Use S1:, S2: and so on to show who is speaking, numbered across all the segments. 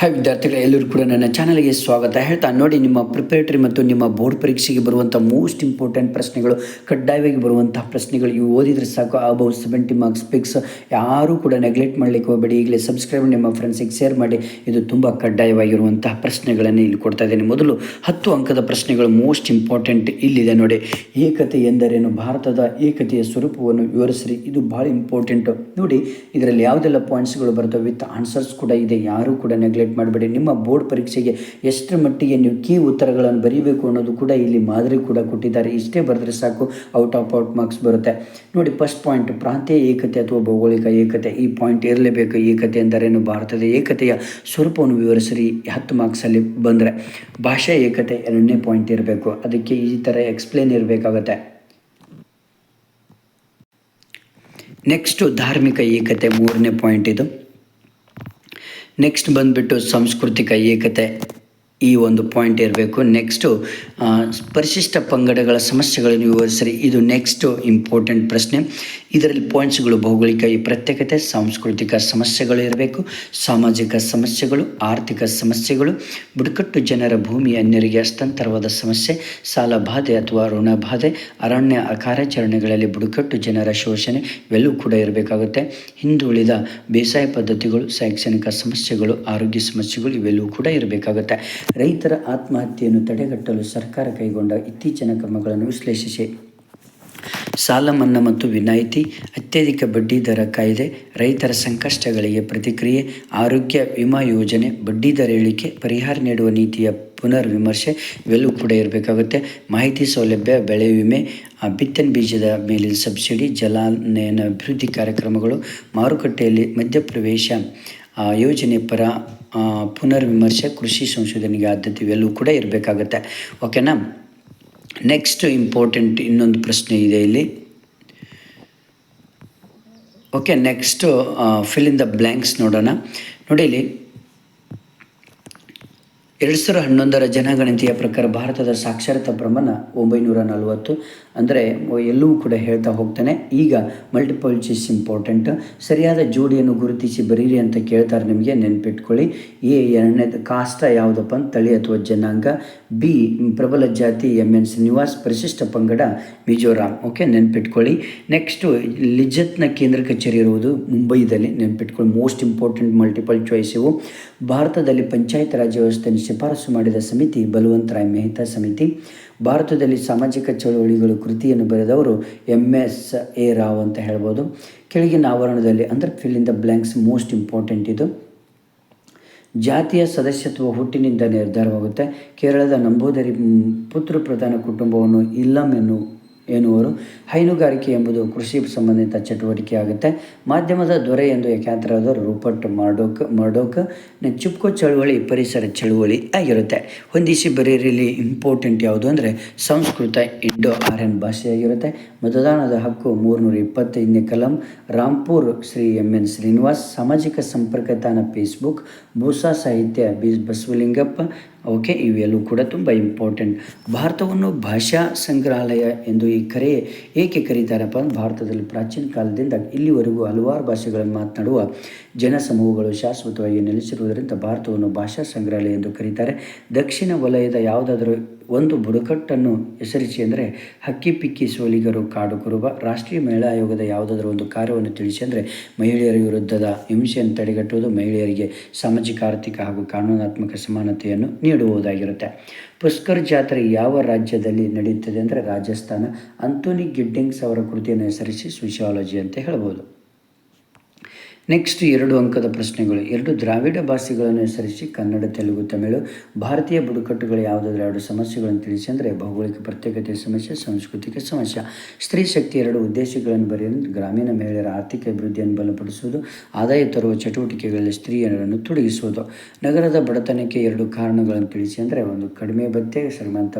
S1: Hi ವಿದ್ಯಾರ್ಥಿಗಳು, ಎಲ್ಲರೂ ಕೂಡ ನನ್ನ ಚಾನಲ್ಗೆ ಸ್ವಾಗತ. ಹೇಳ್ತಾ ನೋಡಿ, ನಿಮ್ಮ ಪ್ರಿಪರೇಟರಿ ಮತ್ತು ನಿಮ್ಮ ಬೋರ್ಡ್ ಪರೀಕ್ಷೆಗೆ ಬರುವಂಥ ಮೋಸ್ಟ್ ಇಂಪಾರ್ಟೆಂಟ್ ಪ್ರಶ್ನೆಗಳು, ಕಡ್ಡಾಯವಾಗಿ ಬರುವಂತಹ ಪ್ರಶ್ನೆಗಳು, ಇವು ಓದಿದರೆ ಸಾಕು. ಅಬೌವ್ ಸೆವೆಂಟಿ ಮಾರ್ಕ್ಸ್ ಪಿಕ್ಸ್ ಯಾರೂ ಕೂಡ ನೆಗ್ಲೆಕ್ಟ್ ಮಾಡಲಿಕ್ಕೆ ಹೋಗಬೇಡಿ. ಈಗಲೇ ಸಬ್ಸ್ಕ್ರೈಬ್ ನಿಮ್ಮ ಫ್ರೆಂಡ್ಸಿಗೆ ಶೇರ್ ಮಾಡಿ. ಇದು ತುಂಬ ಕಡ್ಡಾಯವಾಗಿರುವಂತಹ ಪ್ರಶ್ನೆಗಳನ್ನು ಇಲ್ಲಿ ಕೊಡ್ತಾ ಇದ್ದೇನೆ. ಮೊದಲು ಹತ್ತು ಅಂಕದ ಪ್ರಶ್ನೆಗಳು ಮೋಸ್ಟ್ ಇಂಪಾರ್ಟೆಂಟ್ ಇಲ್ಲಿದೆ ನೋಡಿ. ಏಕತೆ ಎಂದರೇನು? ಭಾರತದ ಏಕತೆಯ ಸ್ವರೂಪವನ್ನು ವಿವರಿಸಿರಿ. ಇದು ಭಾಳ ಇಂಪಾರ್ಟೆಂಟು ನೋಡಿ, ಇದರಲ್ಲಿ ಯಾವುದೆಲ್ಲ ಪಾಯಿಂಟ್ಸ್ಗಳು ಬರ್ತವೆ? ವಿತ್ ಆನ್ಸರ್ಸ್ ಕೂಡ ಇದೆ. ಯಾರೂ ಕೂಡ ನೆಗ್ಲೆಕ್ಟ್ ಮಾಡಬೇಡಿ. ನಿಮ್ಮ ಬೋರ್ಡ್ ಪರೀಕ್ಷೆಗೆ ಎಷ್ಟರ ಮಟ್ಟಿಗೆ ನೀವು ಕೀ ಉತ್ತರಗಳನ್ನು ಬರೀಬೇಕು ಅನ್ನೋದು ಕೂಡ ಇಲ್ಲಿ ಮಾದರಿ ಕೂಡ ಕೊಟ್ಟಿದ್ದಾರೆ. ಇಷ್ಟೇ ಬರೆದ್ರೆ ಸಾಕು ಔಟ್ ಆಫ್ ಔಟ್ ಮಾರ್ಕ್ಸ್ ಬರುತ್ತೆ. ನೋಡಿ ಫಸ್ಟ್ ಪಾಯಿಂಟ್ ಪ್ರಾಂತೀಯ ಏಕತೆ ಅಥವಾ ಭೌಗೋಳಿಕ ಏಕತೆ. ಈ ಪಾಯಿಂಟ್ ಇರಲೇಬೇಕು. ಏಕತೆ ಎಂದರೇನು? ಭಾರತದ ಏಕತೆಯ ಸ್ವರೂಪವನ್ನು ವಿವರಿಸಿರಿ. ಹತ್ತು ಮಾರ್ಕ್ಸಲ್ಲಿ ಬಂದರೆ ಭಾಷಾ ಏಕತೆ ಎರಡನೇ ಪಾಯಿಂಟ್ ಇರಬೇಕು. ಅದಕ್ಕೆ ಈ ಥರ ಎಕ್ಸ್ಪ್ಲೇನ್ ಇರಬೇಕಾಗತ್ತೆ. ನೆಕ್ಸ್ಟು ಧಾರ್ಮಿಕ ಏಕತೆ ಮೂರನೇ ಪಾಯಿಂಟ್ ಇದು. ನೆಕ್ಸ್ಟ್ ಬಂದುಬಿಟ್ಟು ಸಾಂಸ್ಕೃತಿಕ ಏಕತೆ. ಈ ಒಂದು ಪಾಯಿಂಟ್ ಇರಬೇಕು. ನೆಕ್ಸ್ಟು ಪರಿಶಿಷ್ಟ ಪಂಗಡಗಳ ಸಮಸ್ಯೆಗಳನ್ನು ವಿವರಿಸಿರಿ. ಇದು ನೆಕ್ಸ್ಟು ಇಂಪಾರ್ಟೆಂಟ್ ಪ್ರಶ್ನೆ. ಇದರಲ್ಲಿ ಪಾಯಿಂಟ್ಸ್ಗಳು ಭೌಗೋಳಿಕ ಈ ಪ್ರತ್ಯೇಕತೆ, ಸಾಂಸ್ಕೃತಿಕ ಸಮಸ್ಯೆಗಳು ಇರಬೇಕು. ಸಾಮಾಜಿಕ ಸಮಸ್ಯೆಗಳು, ಆರ್ಥಿಕ ಸಮಸ್ಯೆಗಳು, ಬುಡಕಟ್ಟು ಜನರ ಭೂಮಿ ಅನ್ಯರಿಗೆ ಹಸ್ತಾಂತರವಾದ ಸಮಸ್ಯೆ, ಸಾಲ ಬಾಧೆ ಅಥವಾ ಋಣ ಬಾಧೆ, ಅರಣ್ಯ ಕಾರ್ಯಾಚರಣೆಗಳಲ್ಲಿ ಬುಡಕಟ್ಟು ಜನರ ಶೋಷಣೆ, ಇವೆಲ್ಲವೂ ಕೂಡ ಇರಬೇಕಾಗುತ್ತೆ. ಹಿಂದುಳಿದ ಬೇಸಾಯ ಪದ್ಧತಿಗಳು, ಶೈಕ್ಷಣಿಕ ಸಮಸ್ಯೆಗಳು, ಆರೋಗ್ಯ ಸಮಸ್ಯೆಗಳು, ಇವೆಲ್ಲವೂ ಕೂಡ ಇರಬೇಕಾಗುತ್ತೆ. ರೈತರ ಆತ್ಮಹತ್ಯೆಯನ್ನು ತಡೆಗಟ್ಟಲು ಸರ್ಕಾರ ಕೈಗೊಂಡ ಇತ್ತೀಚಿನ ಕ್ರಮಗಳನ್ನು ವಿಶ್ಲೇಷಿಸಿ. ಸಾಲ, ಮನ್ನಾ ಮತ್ತು ವಿನಾಯಿತಿ, ಅತ್ಯಧಿಕ ಬಡ್ಡಿ ದರ ಕಾಯ್ದೆ, ರೈತರ ಸಂಕಷ್ಟಗಳಿಗೆ ಪ್ರತಿಕ್ರಿಯೆ, ಆರೋಗ್ಯ ವಿಮಾ ಯೋಜನೆ, ಬಡ್ಡಿ ದರ ಇಳಿಕೆ ಪರಿಹಾರ ನೀಡುವ ನೀತಿಯ ಪುನರ್ ವಿಮರ್ಶೆ ಇವೆಲ್ಲವೂ ಕೂಡ ಇರಬೇಕಾಗುತ್ತೆ. ಮಾಹಿತಿ ಸೌಲಭ್ಯ, ಬೆಳೆ ವಿಮೆ ಬಿತ್ತನ್ ಬೀಜದ ಮೇಲಿನ ಸಬ್ಸಿಡಿ, ಜಲಾನಯನ ಅಭಿವೃದ್ಧಿ ಕಾರ್ಯಕ್ರಮಗಳು, ಮಾರುಕಟ್ಟೆಯಲ್ಲಿ ಮಧ್ಯಪ್ರವೇಶ ಯೋಜನೆ ಪರ ಆ, ಪುನರ್ ವಿಮರ್ಶೆ ಕೃಷಿ ಸಂಶೋಧನೆಗೆ ಆದ್ಯತೆ ಇವೆಲ್ಲೂ ಕೂಡ ಇರಬೇಕಾಗುತ್ತೆ. ಓಕೆನಾ ನೆಕ್ಸ್ಟ್ ಇಂಪಾರ್ಟೆಂಟ್ ಇನ್ನೊಂದು ಪ್ರಶ್ನೆ ಇದೆ ಇಲ್ಲಿ. Okay next fill in the blanks ನೋಡೋಣ. ನೋಡಿ ಇಲ್ಲಿ ಎರಡು ಸಾವಿರ ಹನ್ನೊಂದರ ಜನಗಣತಿಯ ಪ್ರಕಾರ ಭಾರತದ ಸಾಕ್ಷರತಾ ಪ್ರಮಾಣ ಒಂಬೈನೂರ ನಲವತ್ತು ಅಂದರೆ ಎಲ್ಲವೂ ಕೂಡ ಹೇಳ್ತಾ ಹೋಗ್ತಾನೆ. ಈಗ ಮಲ್ಟಿಪಲ್ ಚೀಸ್ ಇಂಪಾರ್ಟೆಂಟ್ ಸರಿಯಾದ ಜೋಡಿಯನ್ನು ಗುರುತಿಸಿ ಬರೀರಿ ಅಂತ ಕೇಳ್ತಾರೆ ನಿಮಗೆ, ನೆನಪಿಟ್ಕೊಳ್ಳಿ. ಎ ಎರಡನೇದು ಕಾಷ್ಟ ಯಾವುದಪ್ಪ ಅಂತ ತಳಿ ಅಥವಾ ಜನಾಂಗ. ಬಿ, ಪ್ರಬಲ ಜಾತಿ ಎಂ ಎನ್ ಶ್ರೀನಿವಾಸ್, ಪರಿಶಿಷ್ಟ ಪಂಗಡ ಮಿಜೋರಾಂ. ಓಕೆ ನೆನ್ಪಿಟ್ಕೊಳ್ಳಿ. ನೆಕ್ಸ್ಟು ಲಿಜತ್ನ ಕೇಂದ್ರ ಕಚೇರಿ ಇರುವುದು ಮುಂಬೈದಲ್ಲಿ ನೆನ್ಪಿಟ್ಕೊಳ್ಳಿ. ಮೋಸ್ಟ್ ಇಂಪಾರ್ಟೆಂಟ್ ಮಲ್ಟಿಪಲ್ ಚಾಯ್ಸ್ ಇವು. ಭಾರತದಲ್ಲಿ ಪಂಚಾಯತ್ ರಾಜ್ ವ್ಯವಸ್ಥೆಯನ್ನು ಶಿಫಾರಸು ಮಾಡಿದ ಸಮಿತಿ ಬಲವಂತ ರಾಯ್ ಮೆಹ್ತಾ ಸಮಿತಿ. ಭಾರತದಲ್ಲಿ ಸಾಮಾಜಿಕ ಚಳವಳಿಗಳು ಕೃತಿಯನ್ನು ಬರೆದವರು ಎಂ ಎಸ್ ಎ ರಾವ್ ಅಂತ ಹೇಳ್ಬೋದು. ಕೆಳಗಿನ ಆವರಣದಲ್ಲಿ ಅಂದರೆ fill in the blanks most important ಇದು. ಜಾತಿಯ ಸದಸ್ಯತ್ವ ಹುಟ್ಟಿನಿಂದ ನಿರ್ಧಾರವಾಗುತ್ತೆ. ಕೇರಳದ ನಂಬೂದರಿ ಪುತ್ರ ಪ್ರಧಾನ ಕುಟುಂಬವನ್ನು ಇಲ್ಲಂ ಎನ್ನು ಎನ್ನುವರು. ಹೈನುಗಾರಿಕೆ ಎಂಬುದು ಕೃಷಿ ಸಂಬಂಧಿತ ಚಟುವಟಿಕೆ ಆಗುತ್ತೆ. ಮಾಧ್ಯಮದ ದೊರೆ ಎಂದು ಖ್ಯಾತರಾದ ರೂಪಟ್ ಮಾಡೋಕ್ ಮಾಡೋಕ ಚುಪ್ಕು ಚುಪ್ಕೋ ಚಳುವಳಿ ಪರಿಸರ ಚಳುವಳಿ ಆಗಿರುತ್ತೆ. ಹೊಂದಿಸಿ ಬರೀರಿಲಿ ಇಂಪಾರ್ಟೆಂಟ್ ಯಾವುದು ಅಂದರೆ ಸಂಸ್ಕೃತ ಇಂಡೋ ಆರ್ಯನ್ ಭಾಷೆಯಾಗಿರುತ್ತೆ. ಮತದಾನದ ಹಕ್ಕು ಮೂರುನೂರ ಇಪ್ಪತ್ತೈದನೇ ಕಲಂ. Rampur Shri M N Srinivas. ಸಾಮಾಜಿಕ ಸಂಪರ್ಕ ತಾಣ ಫೇಸ್ಬುಕ್. ಭೂಸಾ ಸಾಹಿತ್ಯ ಬಿ ಬಸವಲಿಂಗಪ್ಪ. ಓಕೆ ಇವೆಲ್ಲವೂ ಕೂಡ ತುಂಬ ಇಂಪಾರ್ಟೆಂಟ್ ಭಾರತವನ್ನು ಭಾಷಾ ಸಂಗ್ರಹಾಲಯ ಎಂದು ಈ ಕರೆ ಏಕೆ ಕರೀತಾರಪ್ಪ ಭಾರತದಲ್ಲಿ ಪ್ರಾಚೀನ ಕಾಲದಿಂದ ಇಲ್ಲಿವರೆಗೂ ಹಲವಾರು ಭಾಷೆಗಳನ್ನು ಮಾತನಾಡುವ ಜನಸಮೂಹಗಳು ಶಾಶ್ವತವಾಗಿ ನೆಲೆಸಿರುವುದರಿಂದ ಭಾರತವನ್ನು ಭಾಷಾ ಸಂಗ್ರಹಾಲಯ ಎಂದು ಕರೀತಾರೆ. ದಕ್ಷಿಣ ವಲಯದ ಯಾವುದಾದರೂ ಒಂದು ಬುಡಕಟ್ಟನ್ನು ಹೆಸರಿಸಿ ಅಂದರೆ ಹಕ್ಕಿ ಪಿಕ್ಕಿ ಸೋಲಿಗರು ಕಾಡು ಕುರುಬ, ರಾಷ್ಟ್ರೀಯ ಮಹಿಳಾ ಆಯೋಗದ ಯಾವುದಾದ್ರೂ ಒಂದು ಕಾರ್ಯವನ್ನು ತಿಳಿಸಿ ಅಂದರೆ ಮಹಿಳೆಯರ ವಿರುದ್ಧದ ಹಿಂಸೆಯನ್ನು ತಡೆಗಟ್ಟುವುದು, ಮಹಿಳೆಯರಿಗೆ ಸಾಮಾಜಿಕ, ಆರ್ಥಿಕ ಹಾಗೂ ಕಾನೂನಾತ್ಮಕ ಸಮಾನತೆಯನ್ನು ನೀಡುವುದಾಗಿರುತ್ತೆ. ಪುಷ್ಕರ್ ಜಾತ್ರೆ ಯಾವ ರಾಜ್ಯದಲ್ಲಿ ನಡೆಯುತ್ತದೆ ಅಂದರೆ ರಾಜಸ್ಥಾನ. ಅಂತೋನಿ ಗಿಡ್ಡಿಂಗ್ಸ್ ಅವರ ಕೃತಿಯನ್ನು ಹೆಸರಿಸಿ ಸುಶಿಯಾಲಜಿ ಅಂತ ಹೇಳ್ಬೋದು. ನೆಕ್ಸ್ಟ್ ಎರಡು ಅಂಕದ ಪ್ರಶ್ನೆಗಳು. ಎರಡು ದ್ರಾವಿಡ ಭಾಷೆಗಳನ್ನು ಹೆಸರಿಸಿ ಕನ್ನಡ, ತೆಲುಗು, ತಮಿಳು, ಭಾರತೀಯ ಬುಡಕಟ್ಟುಗಳು ಯಾವುದಾದ್ರೂ ಎರಡು ಸಮಸ್ಯೆಗಳನ್ನು ತಿಳಿಸಿ ಅಂದರೆ ಭೌಗೋಳಿಕ ಪ್ರತ್ಯೇಕತೆ ಸಮಸ್ಯೆ, ಸಾಂಸ್ಕೃತಿಕ ಸಮಸ್ಯೆ. ಸ್ತ್ರೀ ಶಕ್ತಿ ಎರಡು ಉದ್ದೇಶಗಳನ್ನು ಬರೆಯಲು ಗ್ರಾಮೀಣ ಮಹಿಳೆಯರ ಆರ್ಥಿಕ ಅಭಿವೃದ್ಧಿಯನ್ನು ಬಲಪಡಿಸುವುದು, ಆದಾಯ ತರುವ ಚಟುವಟಿಕೆಗಳಲ್ಲಿ ಸ್ತ್ರೀಯರನ್ನು ತೊಡಗಿಸುವುದು. ನಗರದ ಬಡತನಕ್ಕೆ ಎರಡು ಕಾರಣಗಳನ್ನು ತಿಳಿಸಿ ಅಂದರೆ ಒಂದು ಕಡಿಮೆ ಭತ್ಯೆ, ಶ್ರೀಮಂತ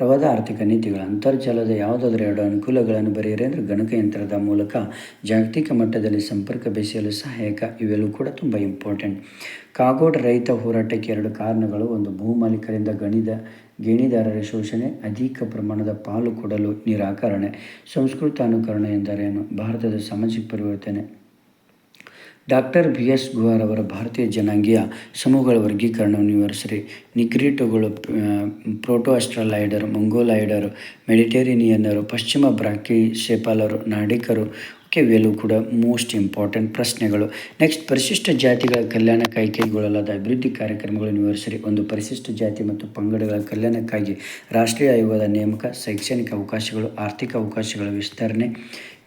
S1: ಪರವಾದ ಆರ್ಥಿಕ ನೀತಿಗಳು ಅಂತರ್ಜಾಲದ ಯಾವುದಾದ್ರೂ ಎರಡು ಅನುಕೂಲಗಳನ್ನು ಬರೆಯಿರಿ ಅಂದರೆ ಗಣಕಯಂತ್ರದ ಮೂಲಕ ಜಾಗತಿಕ ಮಟ್ಟದಲ್ಲಿ ಸಂಪರ್ಕ ಬೆಸೆಯಲು ಸಹಾಯಕ. ಇವೆಲ್ಲವೂ ಕೂಡ ತುಂಬ ಇಂಪಾರ್ಟೆಂಟ್ ಕಾಗೋಡ್ ರೈತ ಹೋರಾಟಕ್ಕೆ ಎರಡು ಕಾರಣಗಳು. ಒಂದು ಭೂಮಾಲೀಕರಿಂದ ಗಣಿದ ಗೇಣಿದಾರರ ಶೋಷಣೆ, ಅಧಿಕ ಪ್ರಮಾಣದ ಪಾಲು ಕೊಡಲು ನಿರಾಕರಣೆ. ಸಂಸ್ಕೃತ ಅನುಕರಣೆ ಎಂದರೇನು? ಭಾರತದ ಸಾಮಾಜಿಕ ಪರಿವರ್ತನೆ. ಡಾಕ್ಟರ್ ಬಿ ಎಸ್ ಗುಹಾರ್ ಅವರ ಭಾರತೀಯ ಜನಾಂಗೀಯ ಸಮೂಹಗಳ ವರ್ಗೀಕರಣವನ್ನು ವಿವರಿಸಿರಿ ನಿಗ್ರೀಟುಗಳು ಪ್ರೋಟೋ ಅಸ್ಟ್ರಲೈಡರ್ ಮಂಗೋಲಾಯ್ಡರು ಮೆಡಿಟೇರಿನಿಯನ್ನರು, ಪಶ್ಚಿಮ ಬ್ರಾಕಿ ಶೇಪಾಲರು ನಾಡಿಕರು ಓಕೆ ಇವೆಲ್ಲವೂ ಕೂಡ ಮೋಸ್ಟ್ ಇಂಪಾರ್ಟೆಂಟ್ ಪ್ರಶ್ನೆಗಳು. ನೆಕ್ಸ್ಟ್, ಪರಿಶಿಷ್ಟ ಜಾತಿಗಳ ಕಲ್ಯಾಣಕ್ಕಾಗಿ ಕೈಗೊಳ್ಳಲಾದ ಅಭಿವೃದ್ಧಿ ಕಾರ್ಯಕ್ರಮಗಳನ್ನು ವಿವರಿಸಿರಿ ಒಂದು ಪರಿಶಿಷ್ಟ ಜಾತಿ ಮತ್ತು ಪಂಗಡಗಳ ಕಲ್ಯಾಣಕ್ಕಾಗಿ ರಾಷ್ಟ್ರೀಯ ಆಯೋಗದ ನೇಮಕ, ಶೈಕ್ಷಣಿಕ ಅವಕಾಶಗಳು, ಆರ್ಥಿಕ ಅವಕಾಶಗಳ ವಿಸ್ತರಣೆ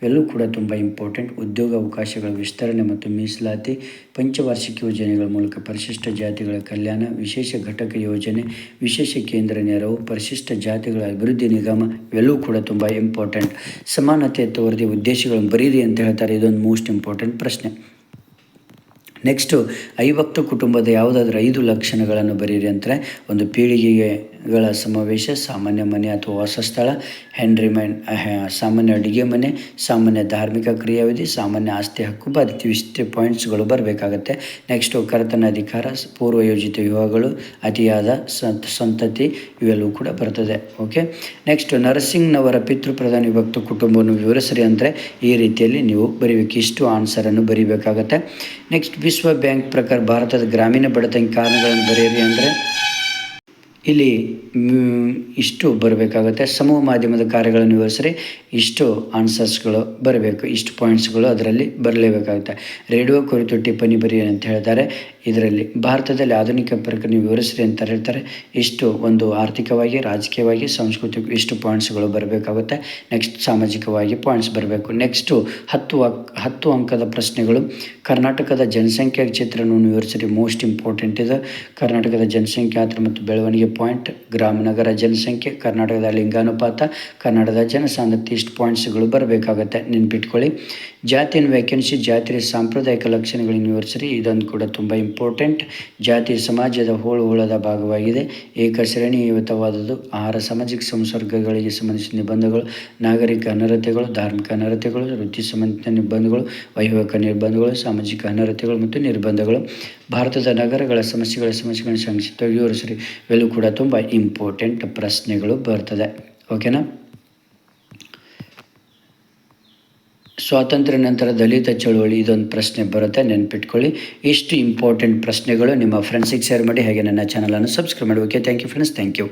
S1: ಇವೆಲ್ಲವೂ ಕೂಡ ತುಂಬ ಇಂಪಾರ್ಟೆಂಟ್ ಉದ್ಯೋಗ ಅವಕಾಶಗಳ ವಿಸ್ತರಣೆ ಮತ್ತು ಮೀಸಲಾತಿ, ಪಂಚವಾರ್ಷಿಕ ಯೋಜನೆಗಳ ಮೂಲಕ ಪರಿಶಿಷ್ಟ ಜಾತಿಗಳ ಕಲ್ಯಾಣ, ವಿಶೇಷ ಘಟಕ ಯೋಜನೆ, ವಿಶೇಷ ಕೇಂದ್ರ ನೆರವು, ಪರಿಶಿಷ್ಟ ಜಾತಿಗಳ ಅಭಿವೃದ್ಧಿ ನಿಗಮ, ಇವೆಲ್ಲವೂ ಕೂಡ ತುಂಬ ಇಂಪಾರ್ಟೆಂಟ್ ಸಮಾನತೆ ತೋರದೆ ಉದ್ದೇಶಗಳನ್ನು ಬರೀರಿ ಅಂತ ಹೇಳ್ತಾರೆ. ಇದೊಂದು ಮೋಸ್ಟ್ ಇಂಪಾರ್ಟೆಂಟ್ ಪ್ರಶ್ನೆ. ನೆಕ್ಸ್ಟು ಐವತ್ತು ಕುಟುಂಬದ ಯಾವುದಾದ್ರೂ ಐದು ಲಕ್ಷಣಗಳನ್ನು ಬರೀರಿ ಅಂದರೆ ಒಂದು ಪೀಳಿಗೆಗಳ ಸಮಾವೇಶ, ಸಾಮಾನ್ಯ ಮನೆ ಅಥವಾ ವಾಸಸ್ಥಳ ಮೈನ್ ಸಾಮಾನ್ಯ ಅಡುಗೆ ಮನೆ, ಸಾಮಾನ್ಯ ಧಾರ್ಮಿಕ ಕ್ರಿಯಾವಿಧಿ, ಸಾಮಾನ್ಯ ಆಸ್ತಿ ಹಕ್ಕು ಬರಿತೀವಿ ಇಷ್ಟು ಪಾಯಿಂಟ್ಸ್ಗಳು ಬರಬೇಕಾಗತ್ತೆ. ನೆಕ್ಸ್ಟು ಕರ್ತನ ಅಧಿಕಾರ ಪೂರ್ವಯೋಜಿತ ವಿವಾಹಗಳು, ಅತಿಯಾದ ಸಂತತಿ, ಇವೆಲ್ಲವೂ ಕೂಡ ಬರ್ತದೆ. ಓಕೆ? ನೆಕ್ಸ್ಟ್ ನರಸಿಂಗ್ನವರ ಪಿತೃಪ್ರಧಾನ ವಿಭಕ್ತ ಕುಟುಂಬವನ್ನು ವಿವರಿಸ್ರಿ ಅಂದರೆ ಈ ರೀತಿಯಲ್ಲಿ ನೀವು ಬರೀಬೇಕು. ಇಷ್ಟು ಆನ್ಸರನ್ನು ಬರೀಬೇಕಾಗತ್ತೆ. ನೆಕ್ಸ್ಟ್ ವಿಶ್ವ ಬ್ಯಾಂಕ್ ಪ್ರಕಾರ ಭಾರತದ ಗ್ರಾಮೀಣ ಬಡತನ ಕಾರಣಗಳನ್ನು ಬರೆಯಿರಿ ಅಂದರೆ ಇಲ್ಲಿ ಇಷ್ಟು ಬರಬೇಕಾಗುತ್ತೆ. ಸಮೂಹ ಮಾಧ್ಯಮದ ಕಾರ್ಯಗಳನ್ನು ವಿವರಿಸ್ರಿ. ಇಷ್ಟು ಆನ್ಸರ್ಸ್ಗಳು ಬರಬೇಕು. ಇಷ್ಟು ಪಾಯಿಂಟ್ಸ್ಗಳು ಅದರಲ್ಲಿ ಬರಲೇಬೇಕಾಗುತ್ತೆ. ರೇಡಿಯೋ ಕುರಿತು ಟಿಪ್ಪಣಿ ಬರೀ ಅಂತ ಹೇಳ್ತಾರೆ. ಇದರಲ್ಲಿ ಭಾರತದಲ್ಲಿ ಆಧುನಿಕ ಪ್ರಕರಣ ವಿವರಿಸ್ರಿ ಅಂತ ಹೇಳ್ತಾರೆ. ಇಷ್ಟು ಒಂದು ಆರ್ಥಿಕವಾಗಿ, ರಾಜಕೀಯವಾಗಿ, ಸಾಂಸ್ಕೃತಿಕ ಇಷ್ಟು ಪಾಯಿಂಟ್ಸ್ಗಳು ಬರಬೇಕಾಗುತ್ತೆ. ನೆಕ್ಸ್ಟ್ ಸಾಮಾಜಿಕವಾಗಿ ಪಾಯಿಂಟ್ಸ್ ಬರಬೇಕು. ನೆಕ್ಸ್ಟು ಹತ್ತು ಹತ್ತು ಅಂಕದ ಪ್ರಶ್ನೆಗಳು. ಕರ್ನಾಟಕದ ಜನಸಂಖ್ಯಾ ಚಿತ್ರಣವನ್ನು ವಿವರಿಸಿರಿ. ಮೋಸ್ಟ್ ಇಂಪಾರ್ಟೆಂಟ್ ಇದೆ. ಕರ್ನಾಟಕದ ಜನಸಂಖ್ಯಾತ್ರ ಮತ್ತು ಬೆಳವಣಿಗೆ ಪಾಯಿಂಟ್ ಗ್ರಾಮನಗರ ಜನಸಂಖ್ಯೆ, ಕರ್ನಾಟಕದ ಲಿಂಗಾನುಪಾತ, ಕನ್ನಡದ ಜನಸಾಂದ್ರತೆ ಇಷ್ಟು ಪಾಯಿಂಟ್ಸ್ಗಳು ಬರಬೇಕಾಗತ್ತೆ. ನೆನ್ಪಿಟ್ಕೊಳ್ಳಿ. ಜಾತಿಯ ವ್ಯಾಕೆನ್ಸಿ ಜಾತಿಯ ಸಾಂಪ್ರದಾಯಿಕ ಲಕ್ಷಣಗಳನ್ನು ವಿವರಿಸಿರಿ ಇದೊಂದು ಕೂಡ ತುಂಬ ಇಂಪಾರ್ಟೆಂಟ್ ಜಾತಿ ಸಮಾಜದ ಹೋಳು ಹೋಳದ ಭಾಗವಾಗಿದೆ. ಏಕ ಶ್ರೇಣಿಯುತವಾದದ್ದು ಆಹಾರ, ಸಾಮಾಜಿಕ ಸಂಸರ್ಗಗಳಿಗೆ ಸಂಬಂಧಿಸಿದ ನಿಬಂಧಗಳು, ನಾಗರಿಕ ಅನರ್ಹತೆಗಳು, ಧಾರ್ಮಿಕ ಅನರ್ಹತೆಗಳು, ವೃತ್ತಿ ಸಂಬಂಧಿತ ನಿಬಂಧಗಳು, ವೈವಾಹಿಕ ನಿರ್ಬಂಧಗಳು, ಸಾಮಾಜಿಕ ಅನರ್ಹತೆಗಳು ಮತ್ತು ನಿರ್ಬಂಧಗಳು. ಭಾರತದ ನಗರಗಳ ಸಮಸ್ಯೆಗಳ ಸಮಸ್ಯೆಗಳನ್ನು ಸಂಕ್ಷಿಪ್ತವಾಗಿ ವಿವರಿಸ್ರಿ. ಇವೆಲ್ಲೂ ಕೂಡ ತುಂಬ ಇಂಪಾರ್ಟೆಂಟ್ ಪ್ರಶ್ನೆಗಳು ಬರ್ತದೆ. ಓಕೆನಾ ಸ್ವಾತಂತ್ರ್ಯ ನಂತರ ದಲಿತ ಚಳುವಳಿ ಇದೊಂದು ಪ್ರಶ್ನೆ ಬರುತ್ತೆ. ನೆನ್ಪಿಟ್ಕೊಳ್ಳಿ. ಇಷ್ಟು ಇಂಪಾರ್ಟೆಂಟ್ ಪ್ರಶ್ನೆಗಳು ನಿಮ್ಮ ಫ್ರೆಂಡ್ಸಿಗೆ ಶೇರ್ ಮಾಡಿ, ಹಾಗೆ ನನ್ನ ಚಾನಲನ್ನು ಸಬ್ಸ್ಕ್ರೈಬ್ ಮಾಡಿ. Okay thank you friends thank you